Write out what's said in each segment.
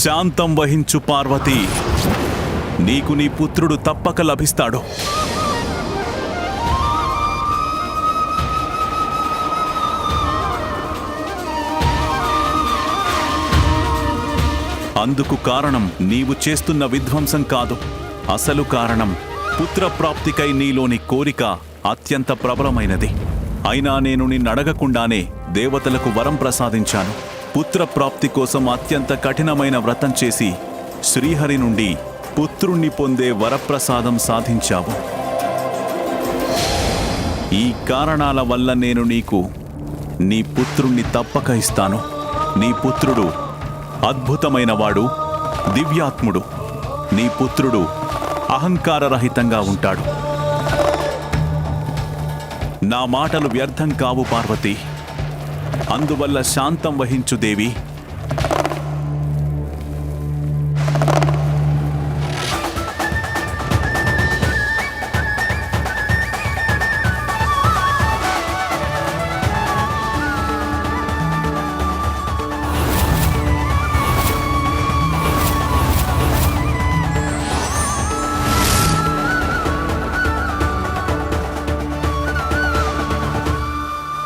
శాంతం వహించు పార్వతి. నీకు నీ పుత్రుడు తప్పక లభిస్తాడు. అందుకు కారణం నీవు చేస్తున్న విధ్వంసం కాదు. అసలు కారణం పుత్రప్రాప్తికై నీలోని కోరిక అత్యంత ప్రబలమైనది. అయినా నేను నిన్నడగకుండానే దేవతలకు వరం ప్రసాదించాను. పుత్రప్రాప్తి కోసం అత్యంత కఠినమైన వ్రతం చేసి శ్రీహరి నుండి పుత్రుణ్ణి పొందే వరప్రసాదం సాధించావు. ఈ కారణాల వల్ల నేను నీకు నీ పుత్రుణ్ణి తప్పక ఇస్తాను. నీ పుత్రుడు అద్భుతమైనవాడు దివ్యాత్ముడు. నీ పుత్రుడు అహంకారరహితంగా ఉంటాడు. నా మాటలు వ్యర్థం కావు పార్వతి. అందువల్ల శాంతం వహించు దేవి.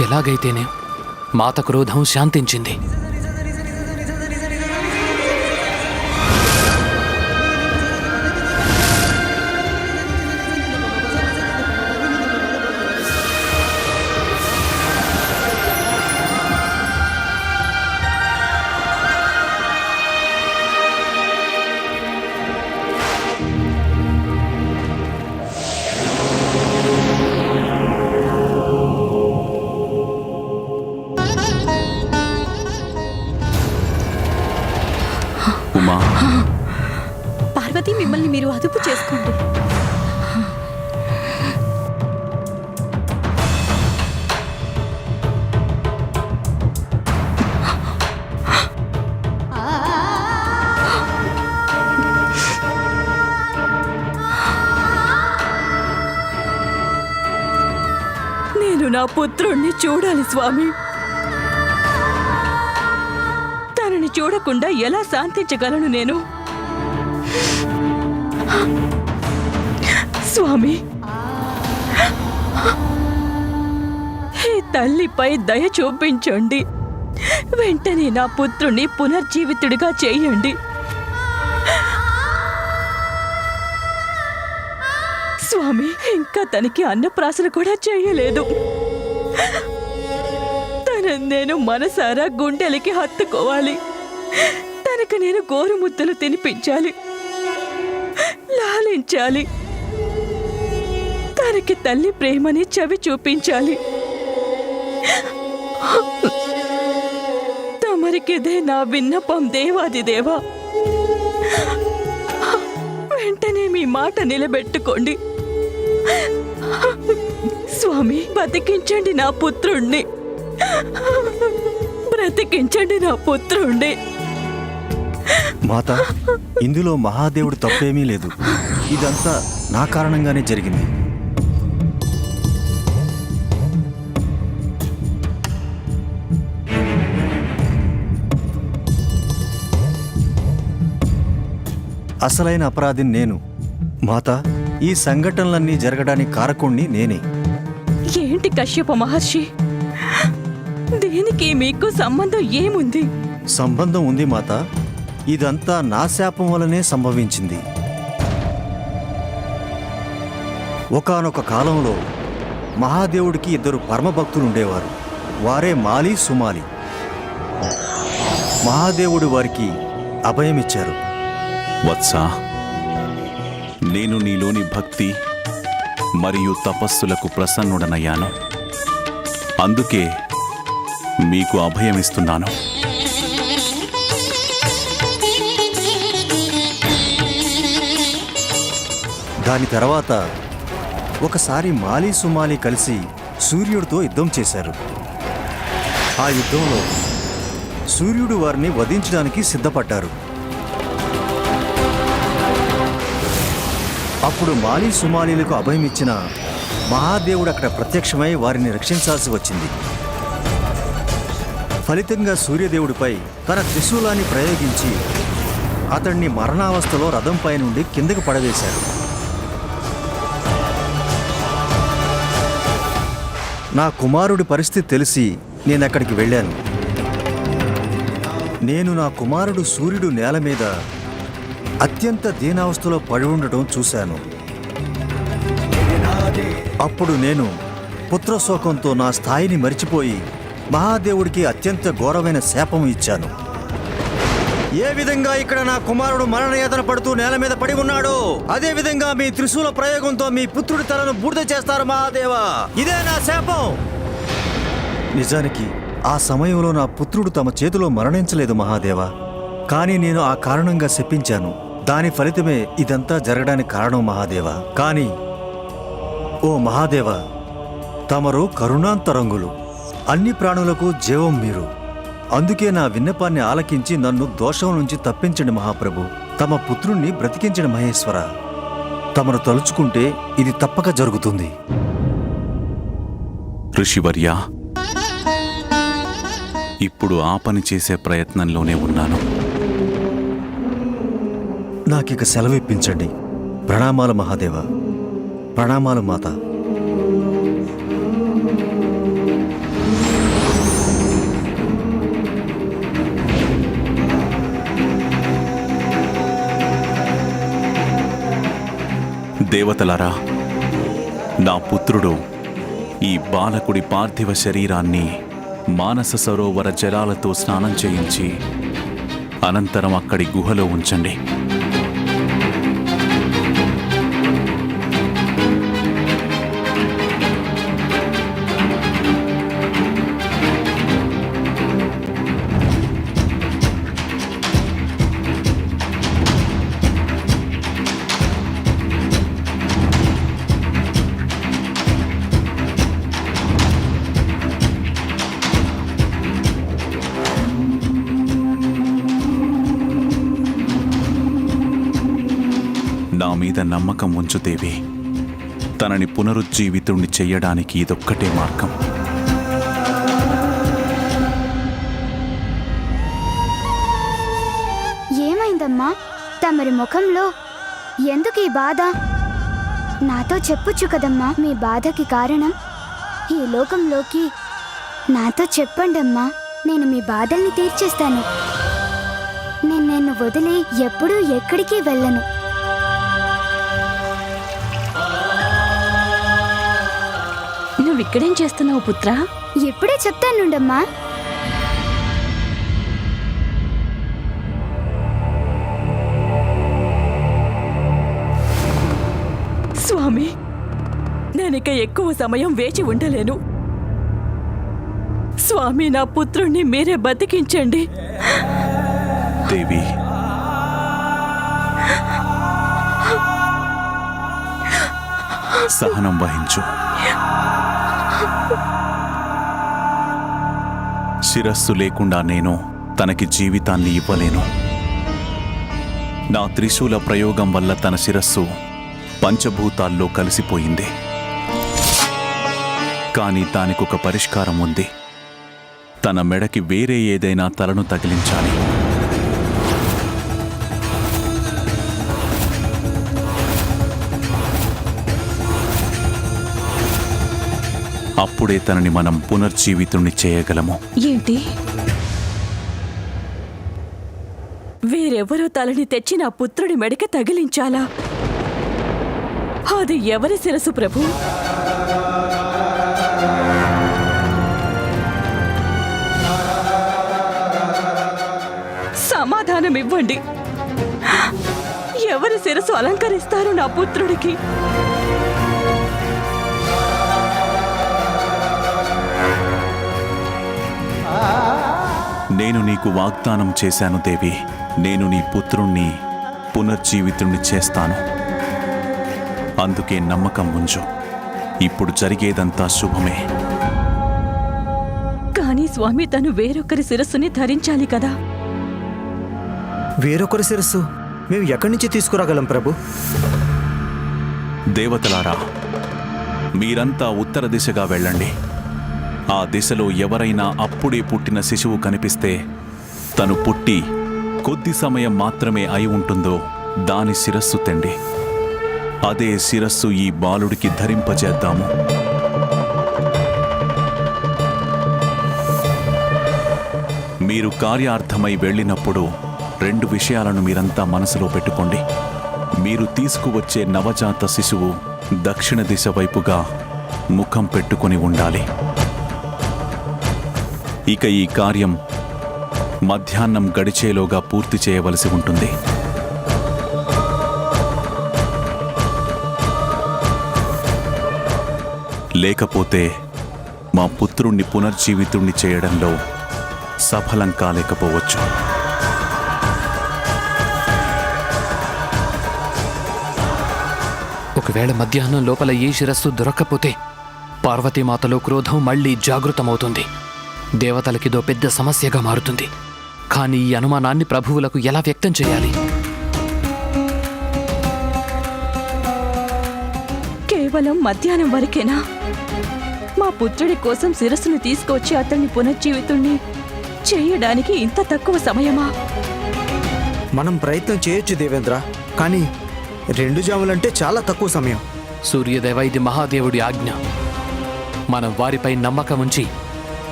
ఎలాగైతేనే మాత క్రోధం శాంతించింది. చేసుకోండి. నేను నా పుత్రుణ్ణి చూడాలి స్వామి. తనని చూడకుండా ఎలా శాంతించగలను నేను? స్వామి. ఈ తల్లిపై దయ చూపించండి. వెంటనే నా పుత్రుణ్ణి పునర్జీవితుడిగా చేయండి. స్వామి ఇంకా తనకి అన్నప్రాసన కూడా చేయలేదు. తన నేను మనసారా గుండెలకి హత్తుకోవాలి. తనకు నేను గోరుముద్దలు తినిపించాలి. లాలించాలి. తనకి తల్లి ప్రేమని చవి చూపించాలి. తమరికిదే నా విన్నపం దేవాది దేవా. వెంటనే మీ మాట నిలబెట్టుకోండి. స్వామి బతికించండి నా పుత్రుణ్ణి. బ్రతికించండి నా పుత్రుణ్ణి. మాత ఇందులో మహాదేవుడు తప్పేమీ లేదు. ఇదంతా నా కారణంగానే జరిగింది. అసలైన అపరాధిని నేను. మాత ఈ సంఘటనలన్నీ జరగడానికి కారకుణ్ణి నేనే. ఏంటి కశ్యప మహర్షి? దీనికి మీకు సంబంధం ఏముంది? సంబంధం ఉంది మాత. ఇదంతా నా శాపం వలనే సంభవించింది. ఒకానొక కాలంలో మహాదేవుడికి ఇద్దరు పరమభక్తులు ఉండేవారు వారే మాలి సుమాలి. మహాదేవుడు వారికి అభయమిచ్చారు. వత్స నేను నీలోని భక్తి మరియు తపస్సులకు ప్రసన్నుడనయ్యాను. అందుకే మీకు అభయమిస్తున్నాను. దాని తర్వాత ఒకసారి మాలి సుమాలి కలిసి సూర్యుడితో యుద్ధం చేశారు. ఆ యుద్ధంలో సూర్యుడు వారిని వధించడానికి సిద్ధపడ్డారు. అప్పుడు మాలి సుమాలీలకు అభయం ఇచ్చిన మహాదేవుడు అక్కడ ప్రత్యక్షమై వారిని రక్షించాల్సి వచ్చింది. ఫలితంగా సూర్యదేవుడిపై తన త్రిశూలాన్ని ప్రయోగించి అతన్ని మరణావస్థలో రథంపై నుండి కిందకు పడవేశాడు నా కుమారుడి పరిస్థితి తెలిసి నేను అక్కడికి వెళ్ళాను. నేను నా కుమారుడు సూర్యుడు నేల మీద అత్యంత దీనావస్థలో పడి ఉండటం చూశాను. అప్పుడు నేను పుత్రశోకంతో నా స్థాయిని మరిచిపోయి మహాదేవుడికి అత్యంత ఘోరమైన శాపం ఇచ్చాను. ఏ విధంగా ఇక్కడ నా కుమారుడు మరణయాతన పడుతూ నేల మీద పడి ఉన్నాడో అదే విధంగా మీ త్రిశూల ప్రయోగంతో మీ పుత్రుడి తలను బూడిద చేస్తారు మహాదేవా. ఇదే నా శాపం. నిజానికి ఆ సమయంలో నా పుత్రుడు తమ చేతిలో మరణించలేదు మహాదేవా. కానీ నేను ఆ కారణంగా శపించాను. దాని ఫలితమే ఇదంతా జరగడానికి కారణం మహాదేవా. కానీ ఓ మహాదేవ తమరు కరుణాంతరంగులు. అన్ని ప్రాణులకు జీవం మీరు. అందుకే నా విన్నపాన్ని ఆలకించి నన్ను దోషం నుంచి తప్పించండి మహాప్రభు. తమ పుత్రుణ్ణి బ్రతికించండి మహేశ్వర. తమను తలుచుకుంటే ఇది తప్పక జరుగుతుంది. ఋషివర్య ఇప్పుడు ఆ పని చేసే ప్రయత్నంలోనే ఉన్నాను. నాకిక సెలవిప్పించండి. ప్రణామాలు మహాదేవ. ప్రణామాలు మాత. దేవతలరా నా పుత్రుడు ఈ బాలకుడి పార్థివ శరీరాన్ని మానస సరోవర జలాలతో స్నానం చేయించి అనంతరం అక్కడి గుహలో ఉంచండి. నమ్మకం ఉంచుదేవి తనని పునరుజ్జీవితుణ్ణి చెయ్యడానికి ఇదొక్కటే మార్గం. ఏమైందమ్మా? తమరి ముఖంలో ఎందుకు ఈ బాధ? నాతో చెప్పొచ్చు కదమ్మా. మీ బాధకి కారణం? ఈ లోకంలోకి నాతో చెప్పండమ్మా. నేను మీ బాధల్ని తీర్చేస్తాను. నేను నిన్ను వదిలి ఎప్పుడూ ఎక్కడికి వెళ్ళను. నువ్వు ఇక్కడేం చేస్తున్నావు పుత్రా? ఇప్పుడే చెప్తానుండమ్మా స్వామి నేనిక ఎక్కువ సమయం వేచి ఉండలేను. స్వామి నా పుత్రుణ్ణి మీరే బతికించండి. దేవి సహనం వహించు. శిరస్సు లేకుండా నేను తనకి జీవితాన్ని ఇవ్వలేను. నా త్రిశూల ప్రయోగం వల్ల తన శిరస్సు పంచభూతాల్లో కలిసిపోయింది. కానీ దానికొక పరిష్కారం ఉంది. తన మెడకి వేరే ఏదైనా తలను తగిలించాలి. అప్పుడే తనని మనం పునర్జీవితుణ్ణి చేయగలము. ఏంటి? వేరెవరో తలని తెచ్చి నా పుత్రుడి మెడకి తగిలించాలా? అది ఎవరి శిరసు ప్రభు? సమాధానం ఇవ్వండి ఎవరి శిరసు అలంకరిస్తారు నా పుత్రుడికి? నేను నీకు వాగ్దానం చేశాను దేవి. నేను నీ పుత్రుణ్ణి పునర్జీవితుణ్ణి చేస్తాను. అందుకే నమ్మకం ఉంచు. ఇప్పుడు జరిగేదంతా శుభమే. కానీ స్వామి తను వేరొకరి శిరస్సుని ధరించాలి కదా? వేరొకరి శిరస్సు? మేము ఎక్కడి నుంచి తీసుకురాగలం ప్రభు? దేవతలారా మీరంతా ఉత్తర దిశగా వెళ్ళండి. ఆ దిశలో ఎవరైనా అప్పుడే పుట్టిన శిశువు కనిపిస్తే తను పుట్టి కొద్ది సమయం మాత్రమే అయి ఉంటుందో దాని శిరస్సు తెండి. అదే శిరస్సు ఈ బాలుడికి ధరింపజేద్దాము. మీరు కార్యార్థమై వెళ్ళినప్పుడు రెండు విషయాలను మీరంతా మనసులో పెట్టుకోండి. మీరు తీసుకువచ్చే నవజాత శిశువు దక్షిణ దిశ వైపుగా ముఖం పెట్టుకొని ఉండాలి. ఇక ఈ కార్యం మధ్యాహ్నం గడిచేలోగా పూర్తి చేయవలసి ఉంటుంది. లేకపోతే మా పుత్రుణ్ణి పునర్జీవితుణ్ణి చేయడంలో సఫలం కాలేకపోవచ్చు. ఒకవేళ మధ్యాహ్నం లోపల ఏ శిరస్సు దొరక్కపోతే పార్వతీమాతలో క్రోధం మళ్ళీ జాగృతమవుతుంది. దేవతలకిదో పెద్ద సమస్యగా మారుతుంది. కానీ ఈ అనుమానాన్ని ప్రభువులకు ఎలా వ్యక్తం చేయాలి? కేవలం మధ్యాహ్నం వరకేనా? మా పుత్రుడి కోసం శిరస్సును తీసుకొచ్చి అతన్ని పునర్జీవితుణ్ణి చేయడానికి ఇంత తక్కువ సమయమా? మనం ప్రయత్నం చేయొచ్చు దేవేంద్ర కానీ రెండు జాములంటే చాలా తక్కువ సమయం. సూర్యదేవ ఇది మహాదేవుడి ఆజ్ఞ. మనం వారిపై నమ్మకం ఉంచి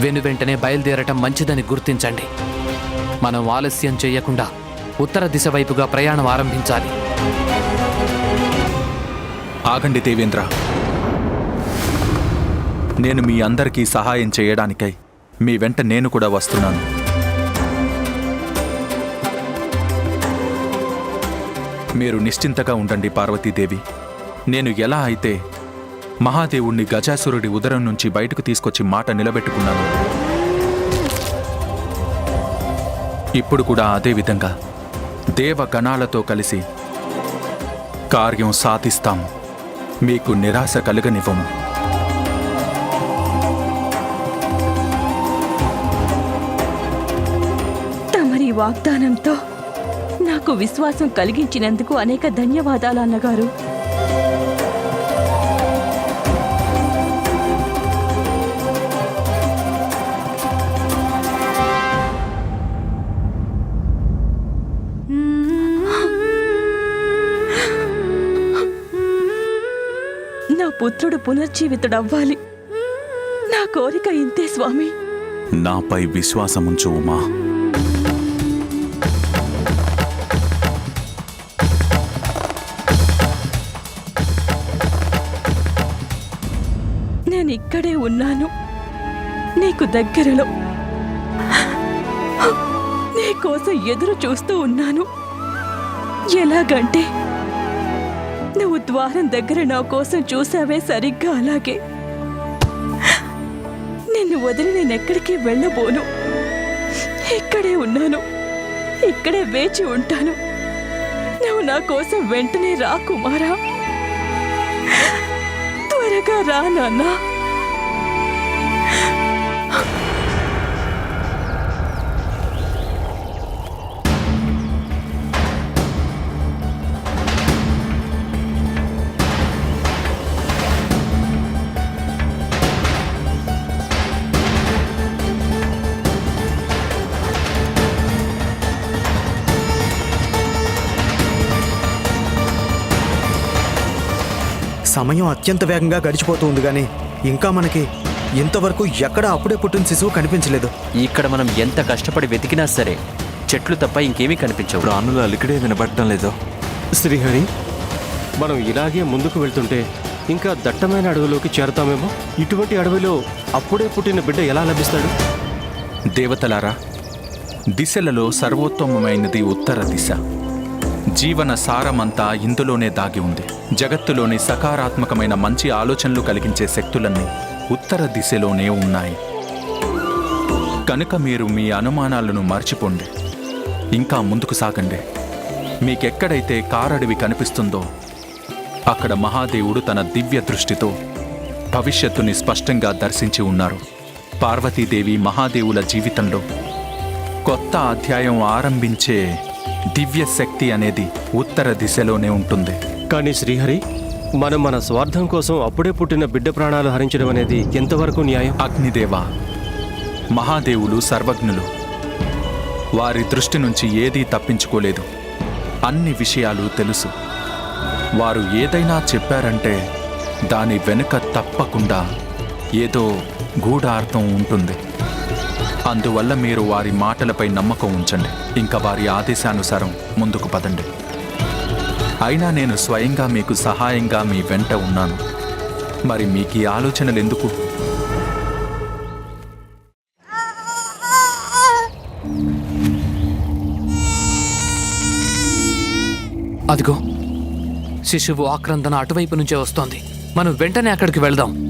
వెనువెంటనే బయలుదేరటం మంచిదని గుర్తించండి. మనం ఆలస్యం చేయకుండా ఉత్తర దిశ వైపుగా ప్రయాణం ఆరంభించాలి. ఆగండి దేవేంద్ర. నేను మీ అందరికీ సహాయం చేయడానికై మీ వెంట నేను కూడా వస్తున్నాను. మీరు నిశ్చింతగా ఉండండి పార్వతీదేవి. నేను ఎలా అయితే మహాదేవుణ్ణి గజాసురుడి ఉదరం నుంచి బయటకు తీసుకొచ్చి మాట నిలబెట్టుకున్నాను. ఇప్పుడు కూడా అదే విధంగా దేవగణాలతో కలిసి కార్యం సాధిస్తాం. మీకు నిరాశ కలుగనివ్వము. తమరి వాగ్దానంతో నాకు విశ్వాసం కలిగించినందుకు అనేక ధన్యవాదాలు అన్నగారు. పునర్జీవితుడవ్వాలి. నా కోరిక ఇంతే స్వామి. నాపై విశ్వాసముంచు ఉమా నేను ఇక్కడే ఉన్నాను. నీకు దగ్గరలో. నీ కోసం ఎదురు చూస్తూ ఉన్నాను. ఎలాగంటే నువ్వు ద్వారం దగ్గర నా కోసం చూసావే సరిగ్గా అలాగే. నిన్ను వదిలి నేను ఎక్కడికి వెళ్ళబోను. ఇక్కడే ఉన్నాను. ఇక్కడే వేచి ఉంటాను. నువ్వు నా కోసం వెంటనే రా కుమారా. త్వరగా రా నాన్నా. సమయం అత్యంత వేగంగా గడిచిపోతుంది కానీ ఇంకా మనకి ఇంతవరకు ఎక్కడ అప్పుడే పుట్టిన శిశువు కనిపించలేదు. ఇక్కడ మనం ఎంత కష్టపడి వెతికినా సరే చెట్లు తప్ప ఇంకేమీ కనిపించవు. ప్రాణుల అలికిడే వినబడటం లేదు. శ్రీహరి? మనం ఇలాగే ముందుకు వెళ్తుంటే ఇంకా దట్టమైన అడవిలోకి చేరతామేమో? ఇటువంటి అడవిలో అప్పుడే పుట్టిన బిడ్డ ఎలా లభిస్తాడు? దేవతలారా దిశలలో సర్వోత్తమమైనది ఉత్తర దిశ. జీవన సారమంతా ఇందులోనే దాగి ఉంది. జగత్తులోని సకారాత్మకమైన మంచి ఆలోచనలు కలిగించే శక్తులన్నీ ఉత్తర దిశలోనే ఉన్నాయి. కనుక మీరు మీ అనుమానాలను మర్చిపోండి. ఇంకా ముందుకు సాగండి. మీకెక్కడైతే కారడివి కనిపిస్తుందో అక్కడ మహాదేవుడు తన దివ్య దృష్టితో భవిష్యత్తుని స్పష్టంగా దర్శించి ఉన్నారు. పార్వతీదేవి మహాదేవుల జీవితంలో కొత్త అధ్యాయం ఆరంభించే దివ్య శక్తి అనేది ఉత్తర దిశలోనే ఉంటుంది. కానీ శ్రీహరి మనం మన స్వార్థం కోసం అప్పుడే పుట్టిన బిడ్డ ప్రాణాలు హరించడం అనేది ఎంతవరకు న్యాయం? అగ్నిదేవ మహాదేవులు సర్వజ్ఞులు. వారి దృష్టి నుంచి ఏదీ తప్పించుకోలేదు. అన్ని విషయాలు తెలుసు. వారు ఏదైనా చెప్పారంటే దాని వెనుక తప్పకుండా ఏదో గూఢార్థం ఉంటుంది. అందువల్ల మీరు వారి మాటలపై నమ్మకం ఉంచండి. ఇంకా వారి ఆదేశానుసారం ముందుకు పదండి. అయినా నేను స్వయంగా మీకు సహాయంగా మీ వెంట ఉన్నాను. మరి మీకు ఈ ఆలోచనలు ఎందుకు? అదిగో శిశువు ఆక్రందన అటువైపు నుంచే వస్తోంది. మనం వెంటనే అక్కడికి వెళ్దాం.